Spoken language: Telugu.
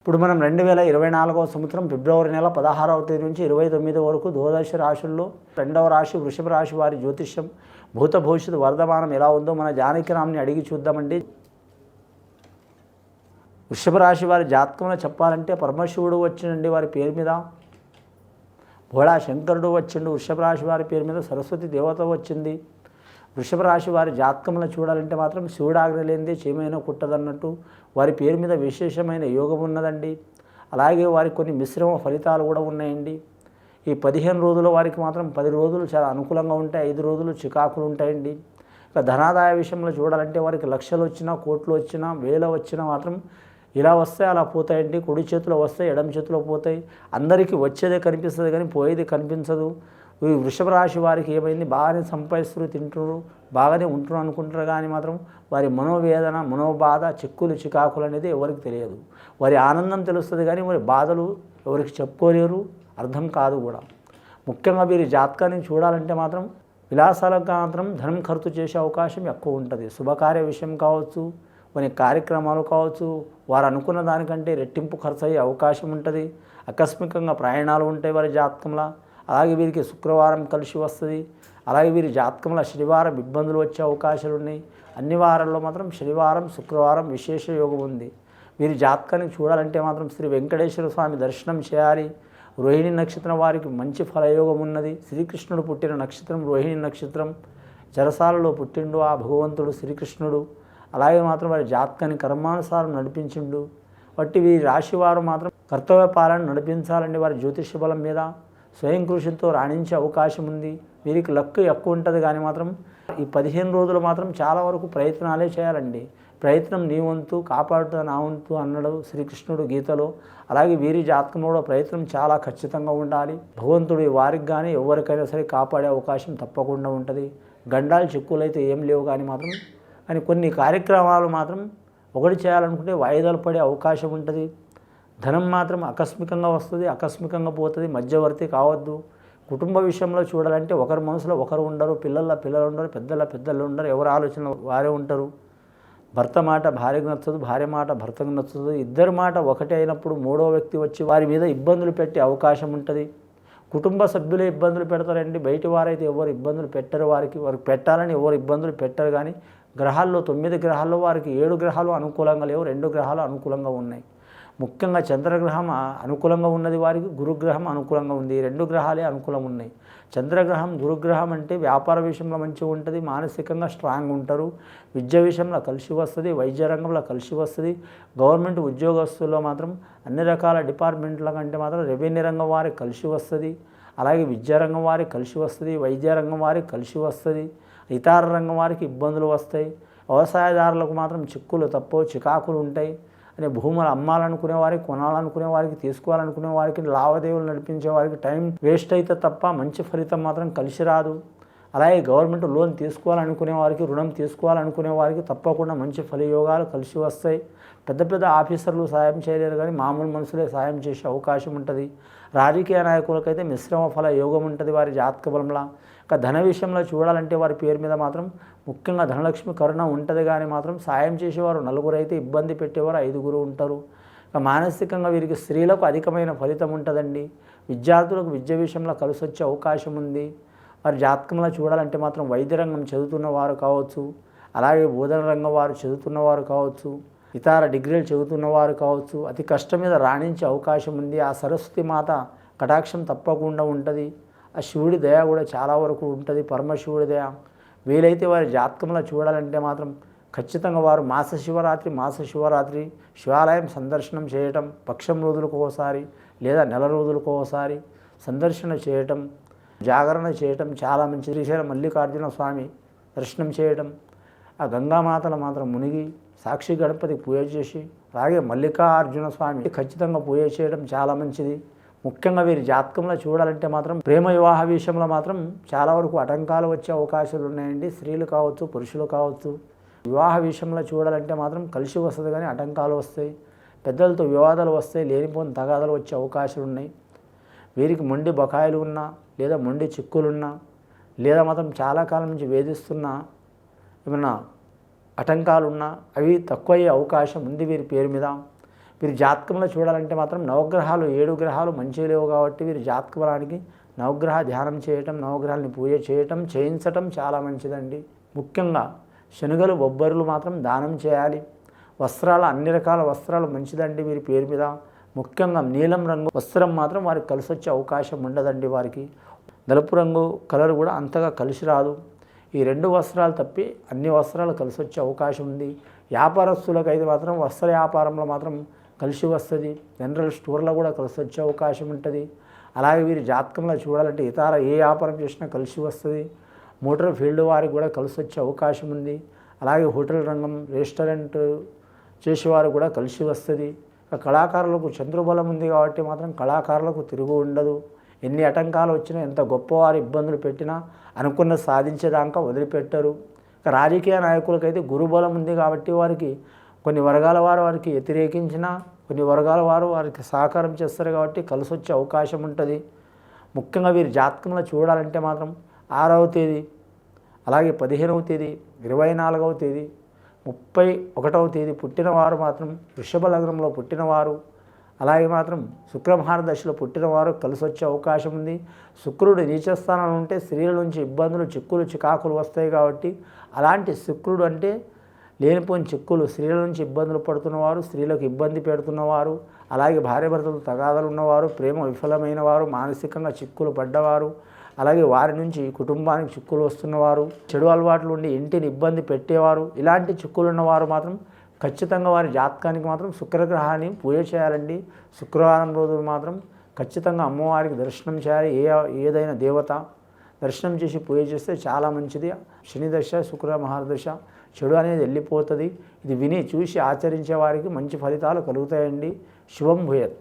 ఇప్పుడు మనం రెండు వేల ఇరవై నాలుగవ సంవత్సరం ఫిబ్రవరి నెల పదహారవ తేదీ నుంచి ఇరవై తొమ్మిది వరకు ద్వాదశ రాశుల్లో రెండవ రాశి వృషభ రాశి వారి జ్యోతిష్యం భూత భవిష్యత్తు వర్ధమానం ఎలా ఉందో మన జానకిరామ్ని అడిగి చూద్దామండి. వృషభ రాశి వారి జాతకంలో చెప్పాలంటే పరమశివుడు వచ్చిండండి వారి పేరు మీద భోళా శంకరుడు వచ్చిండు వృషభ రాశి వారి పేరు మీద సరస్వతి దేవత వచ్చింది. వృషభ రాశి వారి జాతకంలో చూడాలంటే మాత్రం శివుడాగ్ర లేనిదే చేమైనా కుట్టదన్నట్టు వారి పేరు మీద విశేషమైన యోగం ఉన్నదండి. అలాగే వారికి కొన్ని మిశ్రమ ఫలితాలు కూడా ఉన్నాయండి. ఈ పదిహేను రోజుల వారికి మాత్రం పది రోజులు చాలా అనుకూలంగా ఉంటాయి ఐదు రోజులు చికాకులు ఉంటాయండి. ఇక ధనాదాయ విషయంలో చూడాలంటే వారికి లక్షలు వచ్చినా కోట్లు వచ్చినా వేల వచ్చినా మాత్రం ఇలా వస్తే అలా పోతాయండి. కుడి చేతిలో వస్తాయి ఎడమ చేతిలో పోతాయి. అందరికీ వచ్చేదే కనిపిస్తుంది కానీ పోయేది కనిపించదు. ఈ వృషభ రాశి వారికి ఏమైంది? బాగానే సంపాదిస్తారు తింటున్నారు బాగానే ఉంటున్నారు అనుకుంటారు కానీ మాత్రం వారి మనోవేదన మనోబాధ చిక్కులు చికాకులు అనేది ఎవరికి తెలియదు. వారి ఆనందం తెలుస్తుంది కానీ వారి బాధలు ఎవరికి చెప్పుకోలేరు అర్థం కాదు కూడా. ముఖ్యంగా వీరి జాతకాన్ని చూడాలంటే మాత్రం విలాసాలకు మాత్రం ధనం ఖర్చు చేసే అవకాశం ఎక్కువ ఉంటుంది. శుభకార్య విషయం కావచ్చు కొన్ని కార్యక్రమాలు కావచ్చు వారు అనుకున్న దానికంటే రెట్టింపు ఖర్చు అయ్యే అవకాశం ఉంటుంది. ఆకస్మికంగా ప్రయాణాలు ఉంటాయి వారి జాతకంలో. అలాగే వీరికి శుక్రవారం కలిసి వస్తుంది. అలాగే వీరి జాతకంలో శనివారం ఇబ్బందులు వచ్చే అవకాశాలు ఉన్నాయి. అన్ని వారాల్లో మాత్రం శనివారం శుక్రవారం విశేష యోగం ఉంది. వీరి జాతకాన్ని చూడాలంటే మాత్రం శ్రీ వెంకటేశ్వర స్వామి దర్శనం చేయాలి. రోహిణి నక్షత్రం వారికి మంచి ఫలయోగం ఉన్నది. శ్రీకృష్ణుడు పుట్టిన నక్షత్రం రోహిణి నక్షత్రం. జరసాలలో పుట్టిండు ఆ భగవంతుడు శ్రీకృష్ణుడు. అలాగే మాత్రం వారి జాతకాన్ని కర్మానుసారం నడిపించిండు. బట్టి వీరి రాశివారు మాత్రం కర్తవ్య పాలన నడిపించాలండి వారి జ్యోతిష బలం మీద. స్వయం కృషితో రాణించే అవకాశం ఉంది. వీరికి లక్ ఎక్కువ ఉంటుంది కానీ మాత్రం ఈ పదిహేను రోజులు మాత్రం చాలా వరకు ప్రయత్నాలే చేయాలండి. ప్రయత్నం నీ వంతు కాపాడుతా నా వంతు అన్నాడు శ్రీకృష్ణుడు గీతలో. అలాగే వీరి జాతకంలో కూడా ప్రయత్నం చాలా ఖచ్చితంగా ఉండాలి. భగవంతుడు వారికి కానీ ఎవరికైనా సరే కాపాడే అవకాశం తప్పకుండా ఉంటుంది. గండాలు చిక్కులైతే అయితే ఏం లేవు కానీ మాత్రం. కానీ కొన్ని కార్యక్రమాలు మాత్రం ఒకటి చేయాలనుకుంటే వాయిదాలు పడే అవకాశం ఉంటుంది. ధనం మాత్రం ఆకస్మికంగా వస్తుంది ఆకస్మికంగా పోతుంది మధ్యవర్తి కావద్దు. కుటుంబ విషయంలో చూడాలంటే ఒకరి మనసులో ఒకరు ఉండరు పిల్లల పిల్లలు ఉండరు పెద్దల పెద్దలు ఉండరు ఎవరి ఆలోచన వారే ఉంటారు. భర్త మాట భార్యకు నచ్చదు భార్య మాట భర్తకు నచ్చదు. ఇద్దరి మాట ఒకటే అయినప్పుడు మూడో వ్యక్తి వచ్చి వారి మీద ఇబ్బందులు పెట్టే అవకాశం ఉంటుంది. కుటుంబ సభ్యులే ఇబ్బందులు పెడతారండి. బయటి వారైతే ఎవరు ఇబ్బందులు పెట్టరు వారికి వారికి పెట్టాలని ఎవరు ఇబ్బందులు పెట్టరు కానీ గ్రహాల్లో తొమ్మిది గ్రహాల్లో వారికి ఏడు గ్రహాలు అనుకూలంగా లేవు రెండు గ్రహాలు అనుకూలంగా ఉన్నాయి. ముఖ్యంగా చంద్రగ్రహం అనుకూలంగా ఉన్నది వారికి గురుగ్రహం అనుకూలంగా ఉంది. రెండు గ్రహాలే అనుకూలంగా ఉన్నాయి. చంద్రగ్రహం గురుగ్రహం అంటే వ్యాపార విషయంలో మంచిగా ఉంటుంది మానసికంగా స్ట్రాంగ్ ఉంటారు. విద్య విషయంలో కలిసి వస్తుంది వైద్య రంగంలో కలిసి వస్తుంది. గవర్నమెంట్ ఉద్యోగస్తుల్లో మాత్రం అన్ని రకాల డిపార్ట్మెంట్ల కంటే మాత్రం రెవెన్యూ రంగం వారికి కలిసి వస్తుంది. అలాగే విద్యారంగం వారికి కలిసి వస్తుంది వైద్య రంగం వారికి కలిసి వస్తుంది. ఇతర రంగం వారికి ఇబ్బందులు వస్తాయి. వ్యవసాయదారులకు మాత్రం చిక్కులు తప్పు చికాకులు ఉంటాయి. అనే భూములు అమ్మాలనుకునే వారికి కొనాలనుకునే వారికి తీసుకోవాలనుకునే వారికి లావాదేవీలు నడిపించే వారికి టైం వేస్ట్ అయితే తప్ప మంచి ఫలితం మాత్రం కలిసి రాదు. అలాగే గవర్నమెంట్ లోన్ తీసుకోవాలనుకునే వారికి రుణం తీసుకోవాలనుకునే వారికి తప్పకుండా మంచి ఫలయోగాలు కలిసి వస్తాయి. పెద్ద పెద్ద ఆఫీసర్లు సాయం చేయలేరు కానీ మామూలు మనుషులే సాయం చేసే అవకాశం ఉంటుంది. రాజకీయ నాయకులకైతే మిశ్రమ ఫల యోగం ఉంటుంది వారి జాతక బలంలో. ఇక ధన విషయంలో చూడాలంటే వారి పేరు మీద మాత్రం ముఖ్యంగా ధనలక్ష్మి కరుణ ఉంటుంది కానీ మాత్రం సాయం చేసేవారు నలుగురు అయితే ఇబ్బంది పెట్టేవారు ఐదుగురు ఉంటారు. ఇక మానసికంగా వీరికి స్త్రీలకు అధికమైన ఫలితం ఉంటుందండి. విద్యార్థులకు విద్య విషయంలో కలిసి వచ్చే అవకాశం ఉంది. వారి జాతకంలో చూడాలంటే మాత్రం వైద్య రంగం చదువుతున్న వారు కావచ్చు అలాగే బోధన రంగం వారు చదువుతున్నవారు కావచ్చు ఇతర డిగ్రీలు చదువుతున్నవారు కావచ్చు అతి కష్టం మీద రాణించే అవకాశం ఉంది. ఆ సరస్వతి మాత కటాక్షం తప్పకుండా ఉంటుంది. ఆ శివుడి దయ కూడా చాలా వరకు ఉంటుంది పరమశివుడి దయ. వీలైతే వారి జాతకంలో చూడాలంటే మాత్రం ఖచ్చితంగా వారు మాస శివరాత్రి మాస శివరాత్రి శివాలయం సందర్శనం చేయటం పక్షం రోజులకు ఒకసారి లేదా నెల రోజులకు ఒకసారి సందర్శన చేయటం జాగరణ చేయటం చాలా మంచి శ్రీశైలం మల్లికార్జున స్వామి దర్శనం చేయటం ఆ గంగామాతల మాత్రం మునిగి సాక్షి గణపతికి పూజ చేసి అలాగే మల్లికార్జున స్వామి ఖచ్చితంగా పూజ చేయడం చాలా మంచిది. ముఖ్యంగా వీరి జాతకంలో చూడాలంటే మాత్రం ప్రేమ వివాహ విషయంలో మాత్రం చాలా వరకు ఆటంకాలు వచ్చే అవకాశాలు ఉన్నాయండి. స్త్రీలు కావచ్చు పురుషులు కావచ్చు. వివాహ విషయంలో చూడాలంటే మాత్రం కలిసి వస్తుంది కానీ ఆటంకాలు వస్తాయి. పెద్దలతో వివాదాలు వస్తాయి లేనిపోని తగాదాలు వచ్చే అవకాశాలు ఉన్నాయి. వీరికి మొండి బకాయిలు ఉన్నా లేదా మొండి చిక్కులున్నా లేదా మాత్రం చాలా కాలం నుంచి వేధిస్తున్నా ఏమన్నా ఆటంకాలున్నా అవి తక్కువయ్యే అవకాశం ఉంది వీరి పేరు మీద. వీరి జాతకంలో చూడాలంటే మాత్రం నవగ్రహాలు ఏడు గ్రహాలు మంచిగా లేవు కాబట్టి వీరి జాతకబలానికి నవగ్రహ ధ్యానం చేయటం నవగ్రహాలని పూజ చేయటం చేయించటం చాలా మంచిదండి. ముఖ్యంగా శనుగలు బొబ్బర్లు మాత్రం దానం చేయాలి. వస్త్రాలు అన్ని రకాల వస్త్రాలు మంచిదండి వీరి పేరు మీద. ముఖ్యంగా నీలం రంగు వస్త్రం మాత్రం వారికి కలిసి వచ్చే అవకాశం ఉండదండి వారికి. నలుపు రంగు కలర్ కూడా అంతగా కలిసి రాదు. ఈ రెండు వస్త్రాలు తప్పి అన్ని వస్త్రాలు కలిసి వచ్చే అవకాశం ఉంది. వ్యాపారస్తులకు అయితే మాత్రం వస్త్ర వ్యాపారంలో మాత్రం కలిసి వస్తుంది. జనరల్ స్టోర్లో కూడా కలిసి వచ్చే అవకాశం ఉంటుంది. అలాగే వీరి జాతకంలో చూడాలంటే ఇతర ఏ వ్యాపారం చేసినా కలిసి వస్తుంది. మోటార్ ఫీల్డ్ వారికి కూడా కలిసి వచ్చే అవకాశం ఉంది. అలాగే హోటల్ రంగం రెస్టారెంట్ చేసేవారు కూడా కలిసి వస్తుంది. కళాకారులకు చంద్రబలం ఉంది కాబట్టి మాత్రం కళాకారులకు తిరుగు ఉండదు. ఎన్ని ఆటంకాలు వచ్చినా ఎంత గొప్పవారు ఇబ్బందులు పెట్టినా అనుకున్న సాధించేదాకా వదిలిపెట్టరు. రాజకీయ నాయకులకైతే గురుబలం ఉంది కాబట్టి వారికి కొన్ని వర్గాల వారు వారికి వ్యతిరేకించినా కొన్ని వర్గాల వారు వారికి సహకారం చేస్తారు కాబట్టి కలిసి వచ్చే అవకాశం ఉంటుంది. ముఖ్యంగా వీరి జాతకంలో చూడాలంటే మాత్రం ఆరవ తేదీ అలాగే పదిహేనవ తేదీ ఇరవై నాలుగవ తేదీ ముప్పై ఒకటవ తేదీ పుట్టినవారు మాత్రం వృషభ లగ్నంలో పుట్టినవారు అలాగే మాత్రం శుక్రమహార దశలో పుట్టినవారు కలిసి వచ్చే అవకాశం ఉంది. శుక్రుడు నీచస్థానంలో ఉంటే స్త్రీల నుంచి ఇబ్బందులు చిక్కులు చికాకులు వస్తాయి కాబట్టి అలాంటి శుక్రుడు అంటే లేనిపోయిన చిక్కులు స్త్రీల నుంచి ఇబ్బందులు పడుతున్నవారు స్త్రీలకు ఇబ్బంది పెడుతున్నవారు అలాగే భార్యాభర్తలు తగాదాలు ఉన్నవారు ప్రేమ విఫలమైన వారు మానసికంగా చిక్కులు పడ్డవారు అలాగే వారి నుంచి కుటుంబానికి చిక్కులు వస్తున్నవారు చెడు అలవాట్లు ఉండి ఇంటిని ఇబ్బంది పెట్టేవారు ఇలాంటి చిక్కులు ఉన్నవారు మాత్రం ఖచ్చితంగా వారి జాతకానికి మాత్రం శుక్రగ్రహాన్ని పూజ చేయాలండి. శుక్రవారం రోజు మాత్రం ఖచ్చితంగా అమ్మవారికి దర్శనం చేయాలి. ఏ ఏదైనా దేవత దర్శనం చేసి పూజ చేస్తే చాలా మంచిది. శనిదశ శుక్ర మహాదశ చెడు అనేది వెళ్ళిపోతుంది. ఇది విని చూసి ఆచరించే వారికి మంచి ఫలితాలు కలుగుతాయండి. శుభం భూయత్.